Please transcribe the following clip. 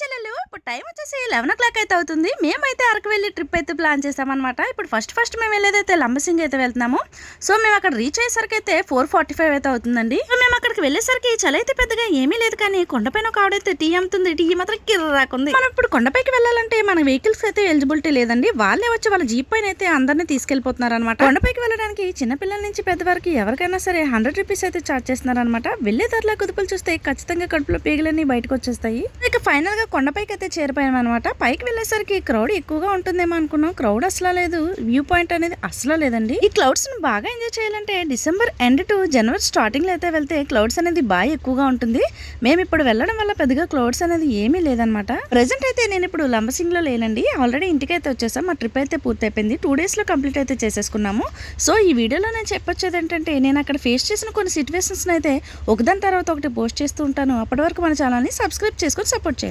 చెల్లెలు ఇప్పుడు టైం వచ్చేసి లెవెన్ ఓ క్లాక్ అయితే అవుతుంది. మేమైతే అరకు వెళ్ళి ట్రిప్ అయితే ప్లాన్ చేసామన్నమాట. ఇప్పుడు ఫస్ట్ ఫస్ట్ మేము వెళ్ళేదైతే లంబసింగ్ అయితే వెళ్తున్నాము. సో మేము అక్కడ రీచ్ అయ్యేసరికి అయితే ఫోర్ ఫార్టీ ఫైవ్ అయితే అవుతుందండి. మేము అక్కడికి వెళ్ళేసరికి చలి అయితే పెద్దగా ఏమీ లేదు కానీ కొండపైన ఒక ఆవిడైతే టీ అమ్ముతుంది. టీ మాత్రం కిర్రాకుంది మనం ఇప్పుడు కొండపైకి వెళ్ళాలంటే మన వెహికల్స్ అయితే ఎలిజిబిలిటీ లేదండి. వాళ్ళే వచ్చి వాళ్ళ జీప్ పైన అయితే అందరినీ తీసుకెళ్ళిపోతున్నారు అనమాట కొండపైకి వెళ్ళడానికి చిన్నపిల్లల నుంచి నుంచి పెద్దవారికి ఎవరికైనా సరే హండ్రెడ్ రూపీస్ అయితే చార్జ్ చేస్తున్నారు అనమాట వెళ్ళే దారిలో కుదుపులు చూస్తే ఖచ్చితంగా కడుపులో పేగులన్నీ బయటకు వచ్చేస్తాయి. ఇక ఫైనల్ గా కొండపైకి అయితే చేరిపోయాం అనమాట పైకి వెళ్ళేసరికి క్రౌడ్ ఎక్కువగా ఉంటుందేమో అనుకున్నాం. క్రౌడ్ అసలు లేదు. వ్యూ పాయింట్ అనేది అసలు లేదండి. ఈ క్లౌడ్స్ను బాగా ఎంజాయ్ చేయాలంటే డిసెంబర్ ఎండ్ టు జనవరి స్టార్టింగ్లో అయితే వెళ్తే క్లౌడ్స్ అనేది బాగా ఎక్కువగా ఉంటుంది. మేము ఇప్పుడు వెళ్ళడం వల్ల పెద్దగా క్లౌడ్స్ అనేది ఏమీ లేదనమాట ప్రెసెంట్ అయితే నేను ఇప్పుడు లంబసింగ్లో లేనండి. ఆల్రెడీ ఇంటికి అయితే వచ్చేసాం. మా ట్రిప్ అయితే పూర్తి అయిపోయింది టూ డేస్లో కంప్లీట్ అయితే చేసేసుకున్నాము. సో ఈ వీడియోలో నేను చెప్పొచ్చేది ఏంటంటే నేను అక్కడ ఫేస్ చేసిన కొన్ని సిచ్యువేషన్స్ అయితే ఒకదాని తర్వాత ఒకటి పోస్ట్ చేస్తూ ఉంటాను. అప్పటి వరకు మన ఛానల్ని సబ్స్క్రైబ్ చేసుకొని సపోర్ట్ చేయండి.